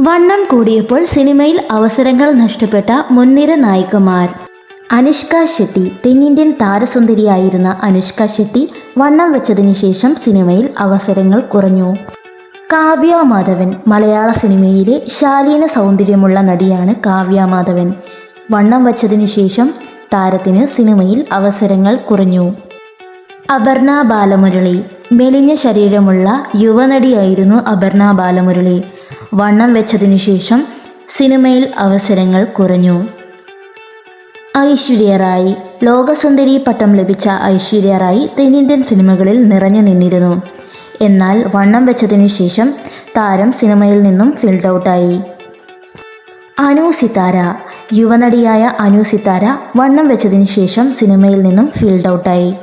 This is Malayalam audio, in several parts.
വണ്ണം കൂടിയപ്പോൾ സിനിമയിൽ അവസരങ്ങൾ നഷ്ടപ്പെട്ട മുൻനിര നായികമാർ. അനുഷ്ക ഷെട്ടി തെന്നിന്ത്യൻ താരസുന്ദരിയായിരുന്ന അനുഷ്ക ഷെട്ടി വണ്ണം വെച്ചതിന് ശേഷം സിനിമയിൽ അവസരങ്ങൾ കുറഞ്ഞു. കാവ്യ മാധവൻ മലയാള സിനിമയിലെ ശാലീന സൗന്ദര്യമുള്ള നടിയാണ് കാവ്യ മാധവൻ. വണ്ണം വച്ചതിനു ശേഷം താരത്തിന് സിനിമയിൽ അവസരങ്ങൾ കുറഞ്ഞു. അപർണ ബാലമുരളി മെലിഞ്ഞ ശരീരമുള്ള യുവനടിയായിരുന്നു അപർണ ബാലമുരളി. വണ്ണം വെച്ചതിനു ശേഷം സിനിമയിൽ അവസരങ്ങൾ കുറഞ്ഞു. ഐശ്വര്യ റായ് ലോകസുന്ദരി പട്ടം ലഭിച്ച ഐശ്വര്യ റായ് തെന്നിന്ത്യൻ സിനിമകളിൽ നിറഞ്ഞു നിന്നിരുന്നു. എന്നാൽ വണ്ണം വെച്ചതിനു ശേഷം താരം സിനിമയിൽ നിന്നും ഫീൽഡ് ഔട്ടായി. അനു സിത്താര യുവനടിയായ അനു സിത്താര വണ്ണം വെച്ചതിനു ശേഷം സിനിമയിൽ നിന്നും ഫീൽഡ് ഔട്ടായി.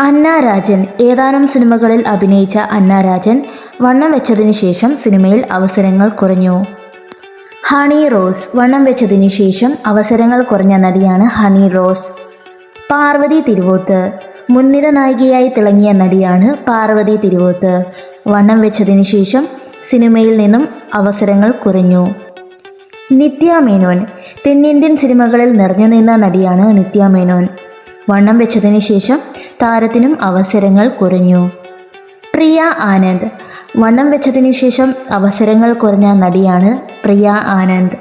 അന്ന രാജൻ ഏതാനും സിനിമകളിൽ അഭിനയിച്ച അന്ന രാജൻ വണ്ണം വെച്ചതിന് ശേഷം സിനിമയിൽ അവസരങ്ങൾ കുറഞ്ഞു. ഹണി റോസ് വണ്ണം വെച്ചതിന് ശേഷം അവസരങ്ങൾ കുറഞ്ഞ നടിയാണ് ഹണി റോസ്. പാർവതി തിരുവോത്ത് മുൻനിര നായികയായി തിളങ്ങിയ നടിയാണ് പാർവതി തിരുവോത്ത്. വണ്ണം വെച്ചതിന് ശേഷം സിനിമയിൽ നിന്നും അവസരങ്ങൾ കുറഞ്ഞു. നിത്യ മേനോൻ തെന്നിന്ത്യൻ സിനിമകളിൽ നിറഞ്ഞു നിന്ന നടിയാണ് നിത്യ മേനോൻ. വണ്ണം വെച്ചതിന് ശേഷം താരത്തിനും അവസരങ്ങൾ കുറഞ്ഞു. പ്രിയ ആനന്ദ് വണ്ണം വെച്ചതിന് ശേഷം അവസരങ്ങൾ കുറഞ്ഞ നടിയാണ് പ്രിയ ആനന്ദ്.